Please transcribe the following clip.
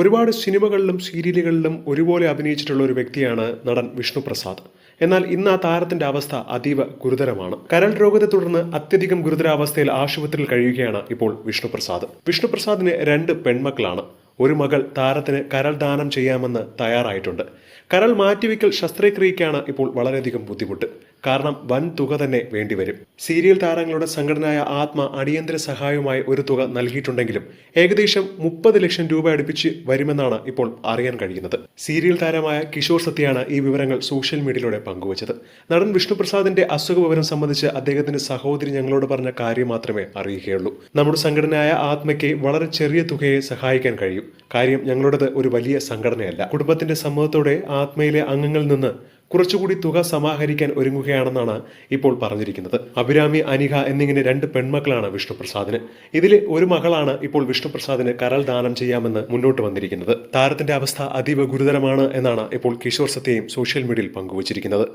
ഒരുപാട് സിനിമകളിലും സീരിയലുകളിലും ഒരുപോലെ അഭിനയിച്ചിട്ടുള്ള ഒരു വ്യക്തിയാണ് നടൻ വിഷ്ണു പ്രസാദ്. എന്നാൽ ഇന്ന് ആ താരത്തിന്റെ അവസ്ഥ അതീവ ഗുരുതരമാണ്. കരൾ രോഗത്തെ തുടർന്ന് അത്യധികം ഗുരുതരാവസ്ഥയിൽ ആശുപത്രിയിൽ കഴിയുകയാണ് ഇപ്പോൾ വിഷ്ണു പ്രസാദ്. വിഷ്ണു പ്രസാദിന് രണ്ട് പെൺമക്കളാണ്. ഒരു മകൾ താരത്തിന് കരൾ ദാനം ചെയ്യാമെന്ന് തയ്യാറായിട്ടുണ്ട്. കരൾ മാറ്റിവെക്കൽ ശസ്ത്രക്രിയയ്ക്കാണ് ഇപ്പോൾ വളരെയധികം ബുദ്ധിമുട്ട്. കാരണം വൻ തുക തന്നെ വേണ്ടിവരും. സീരിയൽ താരങ്ങളുടെ സംഘടനയായ ആത്മ അടിയന്തര സഹായവുമായി ഒരു തുക നൽകിയിട്ടുണ്ടെങ്കിലും ഏകദേശം മുപ്പത് ലക്ഷം രൂപ അടുപ്പിച്ച് വരുമെന്നാണ് ഇപ്പോൾ അറിയാൻ കഴിയുന്നത്. സീരിയൽ താരമായ കിഷോർ സത്യാണ് ഈ വിവരങ്ങൾ സോഷ്യൽ മീഡിയയിലൂടെ പങ്കുവച്ചത്. നടൻ വിഷ്ണുപ്രസാദിന്റെ അസുഖ വിവരം സംബന്ധിച്ച് അദ്ദേഹത്തിന്റെ സഹോദരി ഞങ്ങളോട് പറഞ്ഞ കാര്യം മാത്രമേ അറിയുകയുള്ളൂ. നമ്മുടെ സംഘടനയായ ആത്മയ്ക്ക് വളരെ ചെറിയ തുകയെ സഹായിക്കാൻ കഴിയും. കാര്യം ഞങ്ങളുടേത് ഒരു വലിയ സംഘടനയല്ല. കുടുംബത്തിന്റെ സമ്മതത്തോടെ ആത്മയിലെ അംഗങ്ങളിൽ നിന്ന് കുറച്ചുകൂടി തുക സമാഹരിക്കാൻ ഒരുങ്ങുകയാണെന്നാണ് ഇപ്പോൾ പറഞ്ഞിരിക്കുന്നത്. അഭിരാമി അനിഹ എന്നിങ്ങനെ രണ്ട് പെൺമക്കളാണ് വിഷ്ണുപ്രസാദിന്. ഇതിൽ ഒരു മകളാണ് ഇപ്പോൾ വിഷ്ണുപ്രസാദിന് കരൾ ദാനം ചെയ്യാമെന്ന് മുന്നോട്ട് വന്നിരിക്കുന്നത്. താരത്തിന്റെ അവസ്ഥ അതീവ ഗുരുതരമാണ് എന്നാണ് ഇപ്പോൾ കിഷോർ സത്യയും സോഷ്യൽ മീഡിയയിൽ പങ്കുവച്ചിരിക്കുന്നത്.